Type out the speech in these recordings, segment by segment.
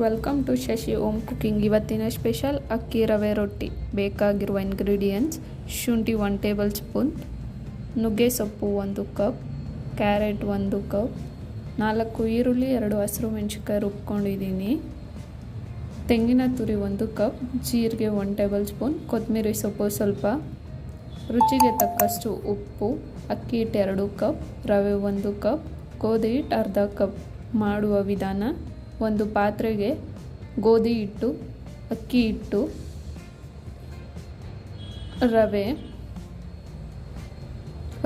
Welcome to Shashi home cooking ಇವತ್ತಿನ special ಅಕ್ಕಿ ರವೆ ರೊಟ್ಟಿ. ಬೇಕಾಗಿರುವ ಇಂಗ್ರೀಡಿಯೆಂಟ್ಸ್ ಶುಂಠಿ ಒನ್ ಟೇಬಲ್ ಸ್ಪೂನ್ ನುಗ್ಗೆ ಸೊಪ್ಪು ಒಂದು ಕಪ್ ಕ್ಯಾರೆಟ್ ಒಂದು ಕಪ್ ನಾಲ್ಕು ಈರುಳ್ಳಿ, ಎರಡು ಹಸಿರು ಮೆಣಸಿನ್ಕಾಯಿ ರುಬ್ಕೊಂಡಿದ್ದೀನಿ. ತೆಂಗಿನ ತುರಿ ಒಂದು ಕಪ್ ಜೀರಿಗೆ ಒನ್ ಟೇಬಲ್ ಸ್ಪೂನ್ ಕೊತ್ತಂಬರಿ ಸೊಪ್ಪು ಸ್ವಲ್ಪ, ರುಚಿಗೆ ತಕ್ಕಷ್ಟು ಉಪ್ಪು, ಅಕ್ಕಿ ಹಿಟ್ಟು ಎರಡು ಕಪ್ ರವೆ ಒಂದು ಕಪ್ ಗೋಧಿ ಹಿಟ್ಟು ಅರ್ಧ ಕಪ್ ಮಾಡುವ ವಿಧಾನ. ಒಂದು ಪಾತ್ರೆಗೆ ಗೋಧಿ ಹಿಟ್ಟು, ಅಕ್ಕಿ ಹಿಟ್ಟು, ರವೆ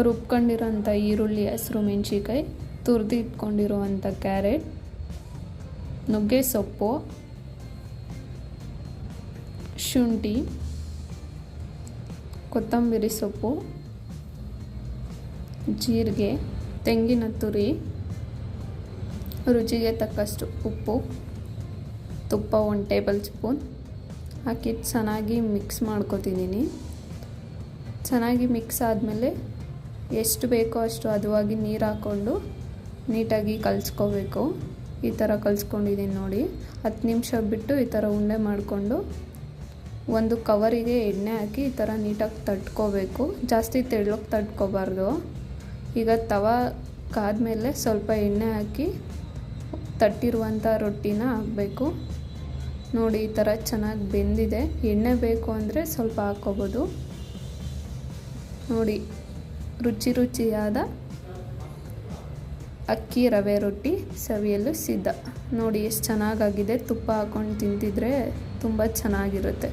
ರುಬ್ಕೊಂಡಿರೋಂಥ ಈರುಳ್ಳಿ, ಹಸಿರು ಮೆಣಸಿಕಾಯಿ ತುರಿದು ಇಟ್ಕೊಂಡಿರುವಂಥ ಕ್ಯಾರೆಟ್, ನುಗ್ಗೆ ಸೊಪ್ಪು, ಶುಂಠಿ, ಕೊತ್ತಂಬರಿ ಸೊಪ್ಪು, ಜೀರಿಗೆ, ತೆಂಗಿನ ತುರಿ ರುಚಿಗೆ ತಕ್ಕಷ್ಟು ಉಪ್ಪು, ತುಪ್ಪ ಒಂದು ಟೇಬಲ್ ಸ್ಪೂನ್. ಹಾಕಿ ಚೆನ್ನಾಗಿ ಮಿಕ್ಸ್ ಮಾಡ್ಕೊತಿದ್ದೀನಿ. ಚೆನ್ನಾಗಿ ಮಿಕ್ಸ್ ಆದಮೇಲೆ ಎಷ್ಟು ಬೇಕೋ ಅಷ್ಟು ಹದವಾಗಿ ನೀರು ಹಾಕ್ಕೊಂಡು ನೀಟಾಗಿ ಕಲಿಸ್ಕೋಬೇಕು. ಈ ಥರ ಕಲಿಸ್ಕೊಂಡಿದ್ದೀನಿ ನೋಡಿ. ಹತ್ತು ನಿಮಿಷ ಬಿಟ್ಟು ಈ ಥರ ಉಂಡೆ ಮಾಡಿಕೊಂಡು ಒಂದು ಕವರಿಗೆ ಎಣ್ಣೆ ಹಾಕಿ ಈ ಥರ ನೀಟಾಗಿ ತಟ್ಕೋಬೇಕು. ಜಾಸ್ತಿ ತೆಳ್ಳಗೆ ತಟ್ಕೋಬಾರ್ದು. ಈಗ ತವ ಕಾದ್ಮೇಲೆ ಸ್ವಲ್ಪ ಎಣ್ಣೆ ಹಾಕಿ ತಟ್ಟಿರುವಂಥ ರೊಟ್ಟಿನ ಹಾಕಬೇಕು ನೋಡಿ, ಈ ಥರ ಚೆನ್ನಾಗಿ ಬೆಂದಿದೆ. ಎಣ್ಣೆ ಬೇಕು ಅಂದರೆ ಸ್ವಲ್ಪ ಹಾಕ್ಕೋಬೋದು. ನೋಡಿ, ರುಚಿ ರುಚಿಯಾದ ಅಕ್ಕಿ ರವೆ ರೊಟ್ಟಿ ಸವಿಯಲು ಸಿದ್ಧ. ನೋಡಿ, ಎಷ್ಟು ಚೆನ್ನಾಗಾಗಿದೆ. ತುಪ್ಪ ಹಾಕ್ಕೊಂಡು ತಿಂತಿದ್ರೆ ತುಂಬ ಚೆನ್ನಾಗಿರುತ್ತೆ.